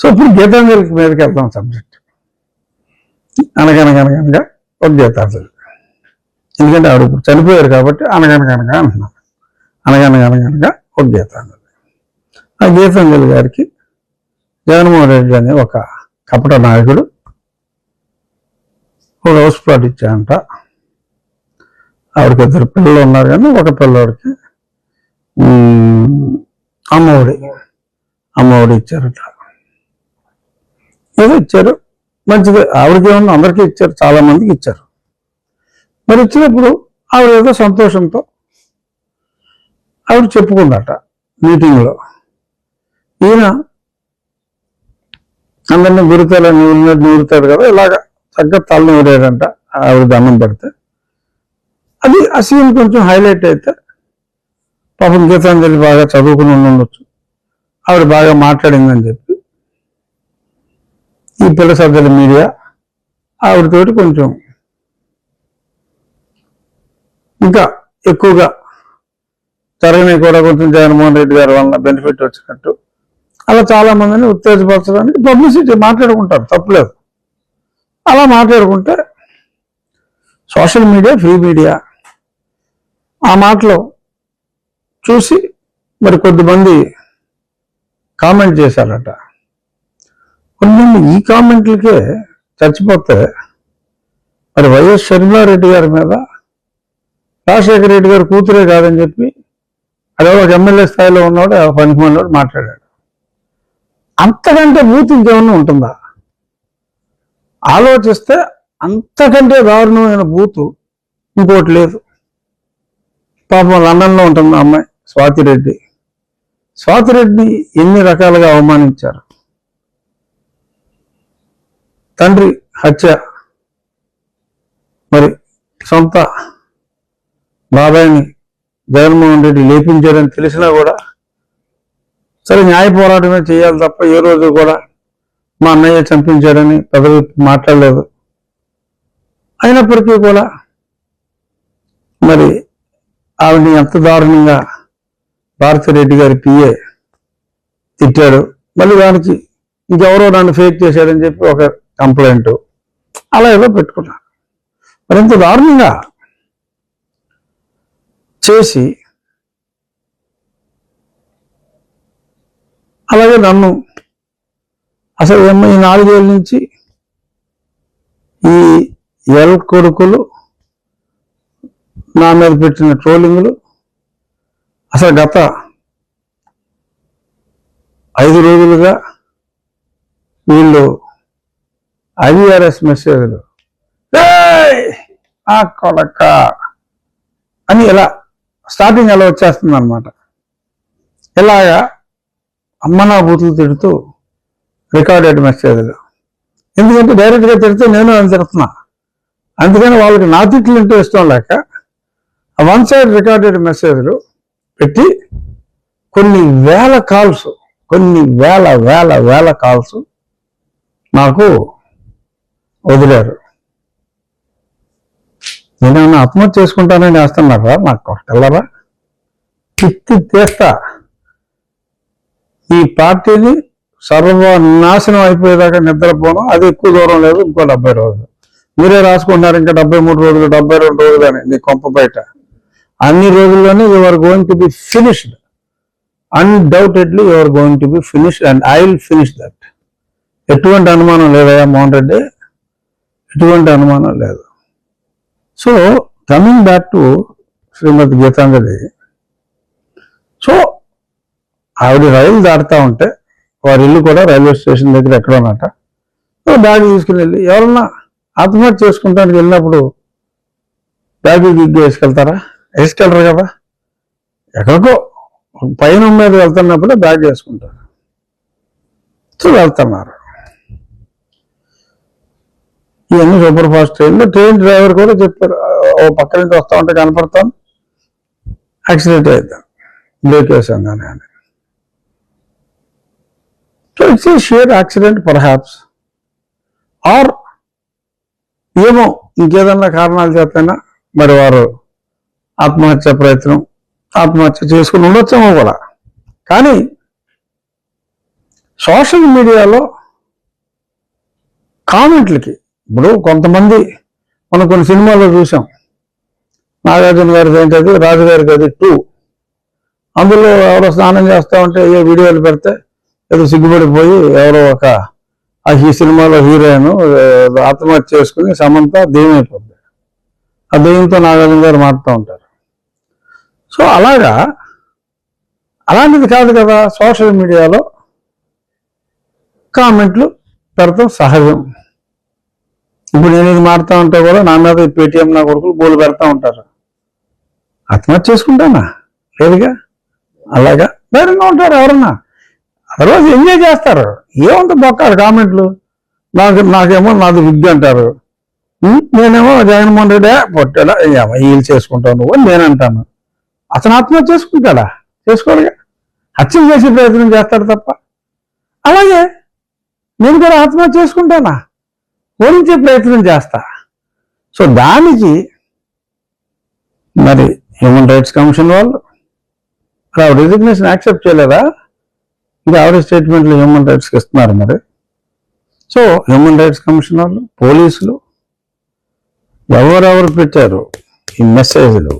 So ఇప్పుడు గీతాంజలి మీదకి వెళ్తాం సబ్జెక్ట్. అనగనగనగనగా ఒక గీతాంజలి. ఎందుకంటే ఆవిడ ఇప్పుడు చనిపోయారు కాబట్టి అనగనగనగా అంటున్నాను అనగనగనగనగా ఒక గీతాంజలి. ఆ గీతాంజలి గారికి జగన్మోహన్ రెడ్డి అనే ఒక కపట నాయకుడు ఒక హౌస్ ప్లాట్ ఇచ్చాయంట ఆవిడకి ఇద్దరు పిల్లలు ఉన్నారు కానీ ఒక పిల్లోడికి అమ్మఒడి. అమ్మఒడి ఇచ్చారట. ఏదో ఇచ్చారు. మంచిది. ఆవిడకి ఏమన్నా అందరికీ ఇచ్చారు. చాలా మందికి ఇచ్చారు. మరి ఇచ్చినప్పుడు ఆవిడ ఏదో సంతోషంతో ఆవిడ చెప్పుకుందట మీటింగ్లో. ఈయన అందరినీ గురితేలా నూరినట్టు నూరుతాడు కదా ఇలాగ చక్కగా తల నూరాడంట ఆవిడ దండం పెడితే. అది ఆ సీన్ కొంచెం హైలైట్ అయితే పాపం గీతాంజలి బాగా చదువుకుని ఉండొచ్చు. ఆవిడ బాగా మాట్లాడిందని చెప్పి ఈ పిల్ల సభ్యుల మీడియా ఆవిడతోటి కొంచెం ఇంకా ఎక్కువగా జరగని కూడా కొంచెం జగన్మోహన్ రెడ్డి గారి వలన బెనిఫిట్ వచ్చినట్టు. అలా చాలా మందిని ఉత్తేజపరచడానికి పబ్లిసిటీ మాట్లాడుకుంటారు తప్పులేదు. అలా మాట్లాడుకుంటే సోషల్ మీడియా ఫ్రీ మీడియా ఆ మాటలో చూసి మరి కొద్దిమంది కామెంట్ చేశారట. కొన్ని ఈ కామెంట్లకే చచ్చిపోతే మరి వైఎస్ షర్మిలారెడ్డి గారి మీద రాజశేఖర రెడ్డి గారు కూతురే కాదని చెప్పి అదే ఒక ఎమ్మెల్యే స్థాయిలో ఉన్నాడు ఆ మాట్లాడాడు. అంతకంటే బూత్ ఇంకేమన్నా ఉంటుందా? ఆలోచిస్తే అంతకంటే దారుణమైన బూతు ఇంకోటి లేదు. పాపం లండన్లో ఉంటుంది ఆ అమ్మాయి స్వాతిరెడ్డి. స్వాతిరెడ్డిని ఎన్ని రకాలుగా అవమానించారు? తండ్రి హత్య మరి సొంత బాబాయిని జగన్మోహన్ రెడ్డి లేపించారని తెలిసినా కూడా సరే న్యాయ పోరాటమే చేయాలి తప్ప ఏ రోజు కూడా మా అన్నయ్య చంపించాడని పదవి మాట్లాడలేదు. అయినప్పటికీ కూడా మరి ఆవిడని ఎంత దారుణంగా భారతిరెడ్డి గారి పిఏ తిట్టాడు. మళ్ళీ దానికి ఇంకెవరో నన్ను ఫేక్ చేశాడని చెప్పి ఒక కంప్లైంట్ అలా ఏదో పెట్టుకున్నాను మరి ఇంత దారుణంగా చేసి అలాగే నన్ను అసలు ఏమో ఈ నాలుగేళ్ళ నుంచి ఈ ఎల్ కొడుకులు నా మీద పెట్టిన ట్రోలింగ్లు అసలు గత ఐదు రోజులుగా వీళ్ళు ఐవీఆర్ఎస్ మెసేజ్లు ఆ కొడక అని ఇలా స్టార్టింగ్ అలా వచ్చేస్తుంది అనమాట ఇలాగా అమ్మనా బూతులు తిడుతూ రికార్డెడ్ మెసేజ్లు. ఎందుకంటే డైరెక్ట్గా తిడితే నేను అని తిడుతున్నా? అందుకని వాళ్ళకి నా తిట్లు ఇంటూ ఇష్టం లేక వన్ సైడ్ రికార్డెడ్ మెసేజ్లు పెట్టి కొన్ని వేల కాల్స్ కొన్ని వేల వేల వేల కాల్స్ నాకు వదిలారు. నేనేమన్నా ఆత్మహత్య చేసుకుంటానని వేస్తున్నారా నాకు కొట్టలరా చిత్తి తీస్తా. ఈ పార్టీని సర్వనాశనం అయిపోయేదాకా నిద్రపోవడం అది ఎక్కువ దూరం లేదు ఇంకో డెబ్బై రోజులు. మీరే రాసుకుంటున్నారు ఇంకా డెబ్బై మూడు రోజులు డెబ్బై రెండు రోజులు అని నీ కొంప బయట. అన్ని రోజుల్లోనే you are going to be finished undoubtedly you are going to be finished and I will finish that ఎటువంటి అనుమానం లేదయ్యా మోహన్ రెడ్డి? ఎటువంటి అనుమానం లేదు. So coming back to Shrimati Geetanjali. So ఆవిడ రైలు దాటుతా ఉంటే వారి ఇల్లు కూడా రైల్వే స్టేషన్ దగ్గర ఎక్కడ ఉన్నట బ్యాగ్ తీసుకుని వెళ్ళి ఎవరన్నా ఆత్మహత్య చేసుకుంటానికి వెళ్ళినప్పుడు బ్యాగ్ దిగ్గు వేసుకెళ్తారా వేసుకెళ్ళరు కదా. ఎక్కడికో పైన మీద వెళ్తున్నప్పుడే బ్యాగ్ వేసుకుంటారు. వెళ్తున్నారు. ఇవన్నీ సూపర్ ఫాస్ట్ ట్రైన్లో. ట్రైన్ డ్రైవర్ కూడా చెప్పారు ఓ పక్క నుంచి వస్తా ఉంటే కనపడతాం. యాక్సిడెంట్ అవుతాం బ్రేక్ వేసాం కానీ అని. So it's a sheer accident perhaps or ఏమో ఇంకేదన్నా కారణాలు చేతైనా మరి వారు ఆత్మహత్య ప్రయత్నం ఆత్మహత్య చేసుకుని ఉండొచ్చేమో కూడా. కానీ సోషల్ మీడియాలో కామెంట్లకి ఇప్పుడు కొంతమంది మనం కొన్ని సినిమాల్లో చూసాం. నాగార్జున గారిది ఏంటది రాజు గారికి అది టూ అందులో ఎవరో స్నానం చేస్తా ఉంటే ఏ వీడియోలు పెడితే ఏదో సిగ్గుపడిపోయి ఎవరో ఒక ఆ ఈ సినిమాలో హీరోయిన్ ఆత్మహత్య చేసుకుని సమంత దెయ్యం అయిపోద్ది ఆ దెయ్యంతో నాగార్జున గారు మారుతూ ఉంటారు. సో అలాగా అలాంటిది కాదు కదా సోషల్ మీడియాలో కామెంట్లు పెడతాం సహజం. ఇప్పుడు నేను ఇది మారుతా ఉంటే కూడా నా మీద పేటిఎం నా కొడుకులు గోలు పెడతా ఉంటారు. ఆత్మహత్య చేసుకుంటానా? లేదుగా? అలాగా? ధైర్యంగా ఉంటారు ఎవరన్నా? రోజు ఎంజాయ్ చేస్తారు. ఏముంది బొక్కారు కామెంట్లు? నాకు నాకేమో నాది విద్య అంటారు. నేనేమో జగన్మోహన్ రెడ్డి పొట్టాడా వీళ్ళు చేసుకుంటావు నువ్వు అని నేను అంటాను. అతను ఆత్మహత్య చేసుకుంటాడా? చేసుకోడుగా హత్యలు చేసే ప్రయత్నం చేస్తాడు తప్ప. అలాగే నేను కూడా ఆత్మహత్య చేసుకుంటానా? ఓడించే ప్రయత్నం చేస్తా. సో దానికి మరి హ్యూమన్ రైట్స్ కమిషన్ వాళ్ళు ఆవిడ రిజిగ్నేషన్ యాక్సెప్ట్ చేయలేదా? ఇది ఆవిడ స్టేట్మెంట్లు హ్యూమన్ రైట్స్కి ఇస్తున్నారు మరి. సో హ్యూమన్ రైట్స్ కమిషన్ వాళ్ళు పోలీసులు ఎవరెవరు పెట్టారు ఈ మెసేజ్లు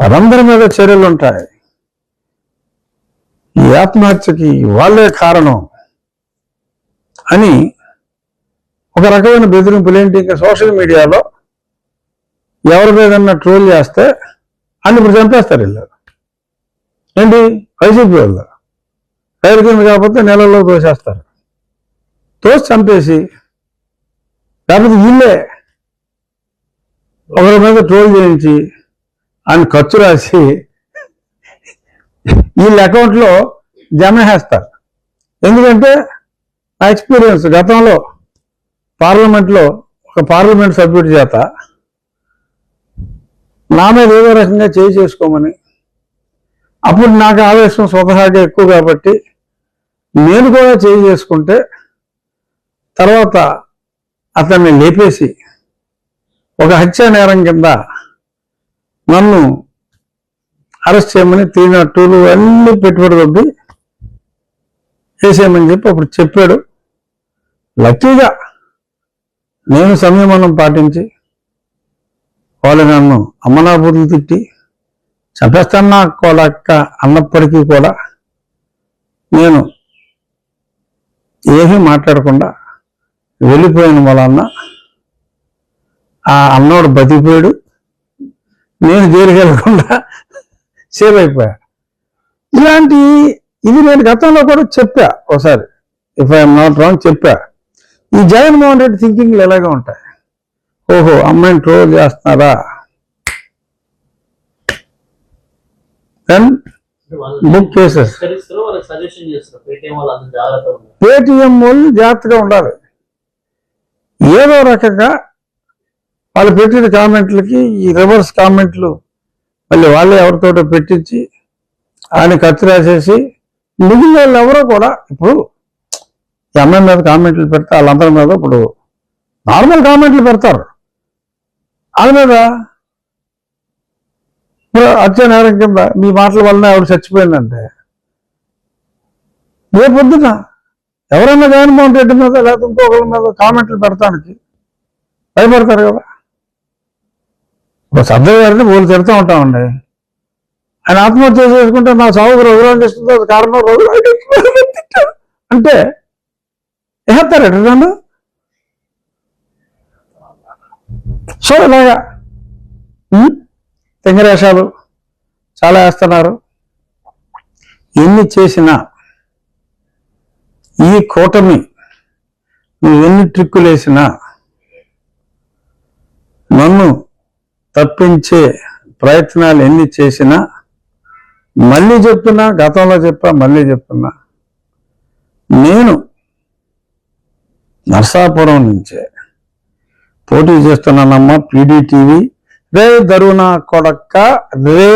వారందరి మీద చర్యలు ఉంటాయి. ఈ ఆత్మహత్యకి వాళ్ళే కారణం అని ఒక రకమైన బెదిరింపులు ఏంటి? ఇంకా సోషల్ మీడియాలో ఎవరి మీదన్నా ట్రోల్ చేస్తే అన్ని ఇప్పుడు చంపేస్తారు వీళ్ళు. ఏంటి? వైసీపీ వాళ్ళు. రైలు కింద కాకపోతే నెలల్లో తోసేస్తారు. తోసి చంపేసి లేకపోతే వీళ్ళే ఒకరి మీద ట్రోల్ చేయించి అని ఖర్చు రాసి వీళ్ళ అకౌంట్లో జమ చేస్తారు. ఎందుకంటే నా ఎక్స్పీరియన్స్ గతంలో పార్లమెంట్లో ఒక పార్లమెంట్ సభ్యుడి చేత నా మీద ఏదో రకంగా చేయి చేసుకోమని అప్పుడు నాకు ఆవేశం స్వతహాగా ఎక్కువ కాబట్టి నేను కూడా చేయి చేసుకుంటే తర్వాత అతన్ని లేపేసి ఒక హత్యా నేరం కింద నన్ను అరెస్ట్ చేయమని త్రీ నాట్ టూలు అన్నీ పెట్టుబడి కొద్ది చేసేయమని చెప్పి అప్పుడు చెప్పాడు. లక్కీగా నేను సంయమనం పాటించి వాళ్ళు నన్ను అమ్మనాబుద్ధులు తిట్టి చంపేస్తానా కోలక్క అన్నప్పటికీ కూడా నేను ఏమీ మాట్లాడకుండా వెళ్ళిపోయిన వలన ఆ అన్నోడు బతికిపోయాడు. నేను జైలుకి వెళ్ళకుండా సేవ్ అయిపోయా. ఇలాంటి ఇది నేను గతంలో కూడా చెప్పా ఒకసారి. ఇఫ్ ఐఎమ్ నాట్ రాంగ్ చెప్పా. ఈ జగన్మోహన్ రెడ్డి థింకింగ్లు ఎలాగే ఉంటాయి. ఓహో అమ్మాయిని ట్రోల్ చేస్తున్నారా? దెన్ బుక్ కేసెస్ పేటిఎం వాళ్ళు జాగ్రత్తగా ఉండాలి. ఏదో రకంగా వాళ్ళు పెట్టిన కామెంట్లకి ఈ రివర్స్ కామెంట్లు మళ్ళీ వాళ్ళే ఎవరితోటో పెట్టించి ఆయన ఖర్చు రాసేసి మిగిలిన వాళ్ళు ఎవరో కూడా ఇప్పుడు ఈ అమ్మాయి మీద కామెంట్లు పెడితే వాళ్ళందరి మీద ఇప్పుడు నార్మల్ కామెంట్లు పెడతారు. వాళ్ళ మీద ఇప్పుడు హత్య నేరం కింద మీ మాటల వలన ఆవిడ చచ్చిపోయిందంటే రేపు పొద్దున ఎవరైనా జగన్మోహన్ రెడ్డి మీద లేకపోతే ఇంకొకరి మీద కామెంట్లు పెడతానికి భయపడతారు కదా. సర్దయ్య గారిని వాళ్ళు తిడుతూ ఉంటామండి. ఆయన ఆత్మహత్య చేసుకుంటే నా సాగుకు రఘురాం చేస్తుంది అది కారణం రఘురాం అంటే వేస్తారు ఎటు నన్ను? సో ఇలాగా తెంగరేషాలు చాలా వేస్తున్నారు. ఎన్ని చేసినా ఈ కూటమి నువ్వు ఎన్ని ట్రిక్కులు వేసినా నన్ను తప్పించే ప్రయత్నాలు ఎన్ని చేసినా మళ్ళీ చెప్తున్నా గతంలో చెప్పా మళ్ళీ చెప్తున్నా. నేను నర్సాపురం నుంచే పోటీ చేస్తున్నానమ్మా పీడీటీవీ. రే దరుణ కొడక్క రే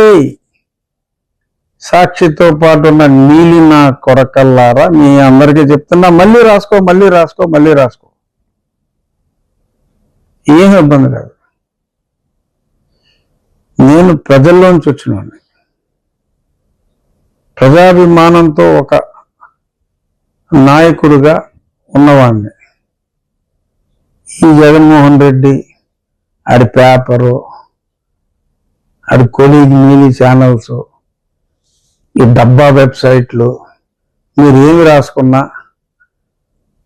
సాక్షితో పాటు ఉన్న నీలి నా కొడకల్లారా మీ అందరికీ చెప్తున్నా మళ్ళీ రాసుకో మళ్ళీ రాసుకో మళ్ళీ రాసుకో. ఏం ఇబ్బంది లేదు. నేను ప్రజల్లోంచి వచ్చినవాడిని. ప్రజాభిమానంతో ఒక నాయకుడిగా ఉన్నవాడిని. ఈ జగన్మోహన్ రెడ్డి ఆడి పేపరు ఆడి కొలీగ్ నీలి ఛానల్స్ ఈ డబ్బా వెబ్సైట్లు మీరు ఏమి రాసుకున్నా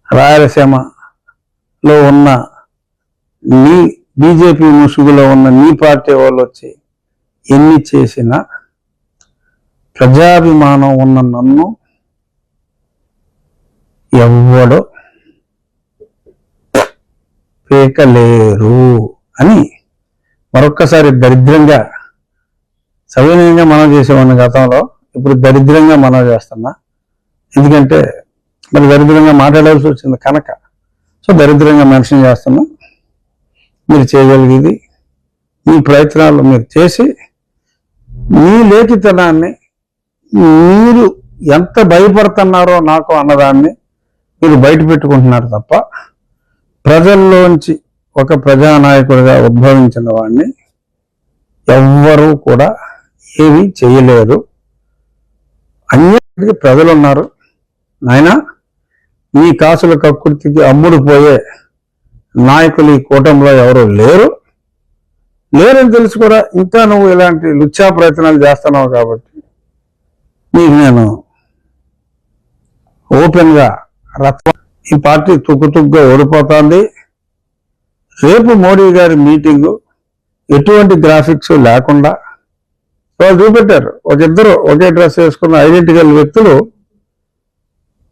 రాయలసీమలో ఉన్న నీ బీజేపీ ముసుగులో ఉన్న నీ పార్టీ వాళ్ళు వచ్చి ఎన్ని చేసినా ప్రజాభిమానం ఉన్న నన్ను ఎవ్వడు పేకలేరు అని మరొక్కసారి దరిద్రంగా సవినయంగా మనం చేసేవాడిని గతంలో ఇప్పుడు దరిద్రంగా మనం చేస్తున్నా. ఎందుకంటే మరి దరిద్రంగా మాట్లాడాల్సి వచ్చింది కనుక. సో దరిద్రంగా మెన్షన్ చేస్తున్నా. మీరు చేయగలిగేది మీ ప్రయత్నాలు మీరు చేసి మీ లేఖితనాన్ని మీరు ఎంత భయపడుతున్నారో నాకు అన్నదాన్ని మీరు బయట పెట్టుకుంటున్నారు తప్ప ప్రజల్లోంచి ఒక ప్రజానాయకుడిగా ఉద్భవించిన వాడిని ఎవ్వరూ కూడా ఏమీ చేయలేరు. అన్నిటికీ ప్రజలు ఉన్నారు నాయన మీ కాసుల కక్కుర్తికి అమ్ముడు పోయే నాయకులు ఈ కూటమిలో ఎవరు లేరు. లేరని తెలిసి కూడా ఇంకా నువ్వు ఇలాంటి లుచ్చా ప్రయత్నాలు చేస్తున్నావు కాబట్టి నీకు నేను ఓపెన్గా ఈ పార్టీ తుక్కుతుగ్గా ఓడిపోతుంది. రేపు మోడీ గారి మీటింగు ఎటువంటి గ్రాఫిక్స్ లేకుండా వాళ్ళు చూపెట్టారు. ఒక ఇద్దరు ఒకే డ్రెస్ వేసుకున్న ఐడెంటికల్ వ్యక్తులు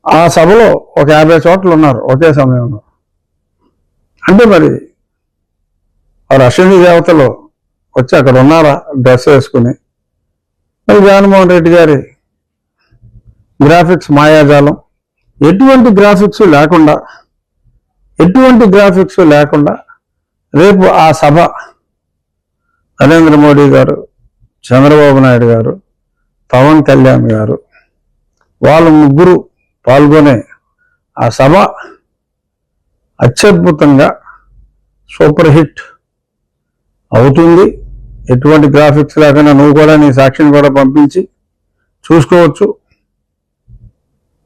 ఆ సభలో ఒక యాభై చోట్ల ఉన్నారు ఒకే సమయంలో. అంటే మరి ఆ రష్యన్ దేవతలు వచ్చి అక్కడ ఉన్నారా? డ్రెస్ వేసుకుని. మరి జగన్మోహన్ రెడ్డి గారి గ్రాఫిక్స్ మాయాజాలం. ఎటువంటి గ్రాఫిక్స్ లేకుండా ఎటువంటి గ్రాఫిక్స్ లేకుండా రేపు ఆ సభ నరేంద్ర మోడీ గారు చంద్రబాబు నాయుడు గారు పవన్ కళ్యాణ్ గారు వాళ్ళ ముగ్గురు పాల్గొనే ఆ సభ అత్యద్భుతంగా సూపర్ హిట్ అవుతుంది. ఎటువంటి గ్రాఫిక్స్ లేకుండా నువ్వు కూడా నీ సాక్షిని కూడా పంపించి చూసుకోవచ్చు.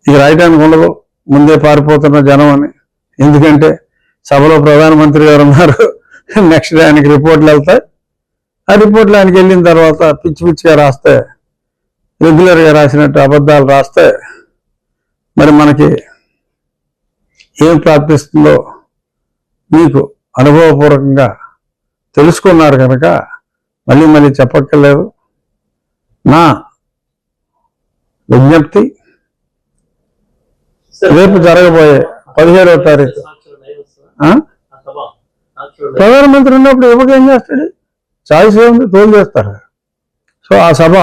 ఇక రాయడానికి ఉండదు. ముందే పారిపోతున్న జనం అని. ఎందుకంటే సభలో ప్రధానమంత్రి గారు ఉన్నారు. నెక్స్ట్ డే ఆయనకి రిపోర్ట్లు వెళ్తాయి. ఆ రిపోర్ట్లు ఆయనకి వెళ్ళిన తర్వాత పిచ్చి పిచ్చిగా రాస్తే రెగ్యులర్గా రాసినట్టు అబద్ధాలు రాస్తే మరి మనకి ఏం ప్రాప్తిస్తుందో మీకు అనుభవపూర్వకంగా తెలుసుకున్నారు కనుక మళ్ళీ మళ్ళీ చెప్పక్కర్లేదు. నా విజ్ఞప్తి రేపు జరగబోయే పదిహేడవ తారీఖు. ప్రధానమంత్రి ఉన్నప్పుడు ఇవ్వక ఏం చేస్తాడు? చాయిస్ ఏముంది? తోలు చేస్తారు. సో ఆ సభ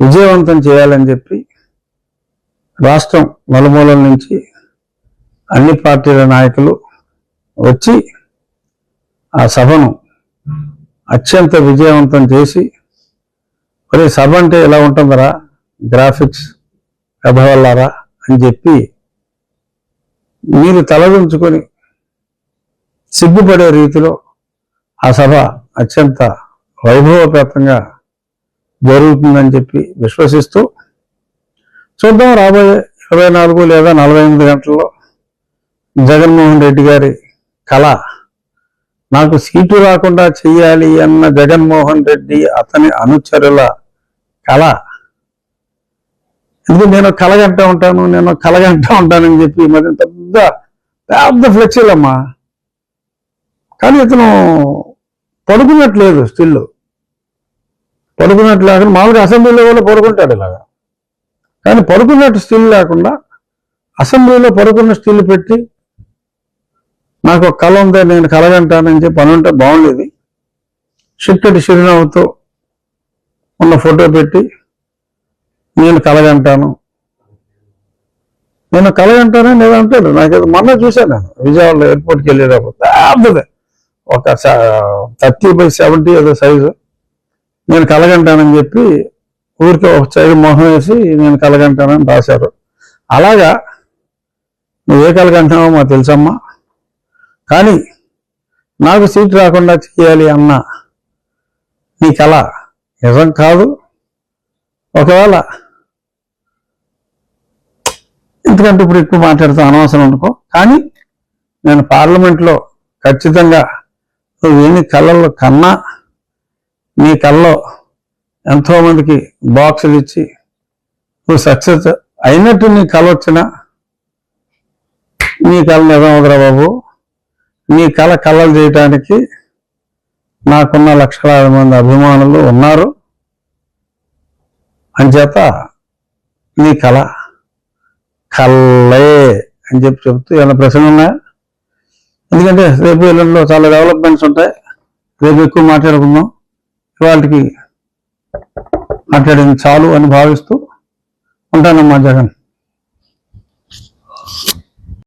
విజయవంతం చేయాలని చెప్పి రాష్ట్రం నలుమూలల నుంచి అన్ని పార్టీల నాయకులు వచ్చి ఆ సభను అత్యంత విజయవంతం చేసి మరి సభ అంటే ఎలా ఉంటుందరా? గ్రాఫిక్స్ కథవల్లారా అని చెప్పి మీరు తలదించుకొని సిగ్గుపడే రీతిలో ఆ సభ అత్యంత వైభవపేతంగా జరుగుతుందని చెప్పి విశ్వసిస్తూ చూద్దాం రాబోయే ఇరవై నాలుగు లేదా నలభై ఎనిమిది గంటల్లో జగన్మోహన్ రెడ్డి గారి కళ నాకు సీటు రాకుండా చెయ్యాలి అన్న జగన్మోహన్ రెడ్డి అతని అనుచరుల కళ. ఎందుకు నేను కలగంటా ఉంటాను? నేను కలగంటా ఉంటానని చెప్పి మరి పెద్ద పెద్ద ఫ్లెక్సీలమ్మా కానీ ఇతను పడుకున్నట్లేదు స్టిల్ పడుకున్నట్టు లేకుండా మామూలుగా అసెంబ్లీలో కూడా పడుకుంటాడు ఇలాగా. కానీ పడుకున్నట్టు స్టిల్ లేకుండా అసెంబ్లీలో పడుకున్న స్టిల్ పెట్టి నాకు ఒక కళ ఉంది నేను కలగంటానని చెప్పి పని ఉంటే బాగుండేది. చిట్టటి చిరునవ్వుతో ఉన్న ఫోటో పెట్టి నేను కలగంటాను నేను కలగంటానే నేను అంటాడు నాకు మొన్న చూశాను నేను. విజయవాడలో ఎయిర్పోర్ట్కి వెళ్ళేటప్పుడు పెద్దది. ఒక థర్టీ బై సెవెంటీ ఏదో సైజు. నేను కలగంటానని చెప్పి ఊరికి ఒక సైడ్ మొహం వేసి నేను కలగంటానని రాశారు. అలాగా నువ్వు ఏ కలగంటావో మాకు తెలుసమ్మా. కానీ నాకు సీట్ రాకుండా చేయాలి అన్న నీ కళ నిజం కాదు. ఒకవేళ ఎందుకంటే ఇప్పుడు ఎక్కువ మాట్లాడుతూ అనవసరం అనుకో కానీ నేను పార్లమెంట్లో ఖచ్చితంగా నువ్వు ఎన్ని కళ్ళల్లో కన్నా నీ కళ్ళలో ఎంతోమందికి బాక్సులు ఇచ్చి నువ్వు సక్సెస్ అయినట్టు నీ కళ వచ్చినా నీ కళ నిజం అవుతురా బాబు. నీ కళ కళలు చేయటానికి నాకున్న లక్షలాది మంది అభిమానులు ఉన్నారు. అంచేత నీ కళ కళ్ళే అని చెప్పి చెప్తూ ఏమైనా ప్రశ్నలు ఉన్నాయా? ఎందుకంటే రేపు ఎల్లుండిలో చాలా డెవలప్మెంట్స్ ఉంటాయి. రేపు ఎక్కువ మాట్లాడుకుందాం. ఇవాళకి మాట్లాడింది చాలు అని భావిస్తూ ఉంటానమ్మా జగన్.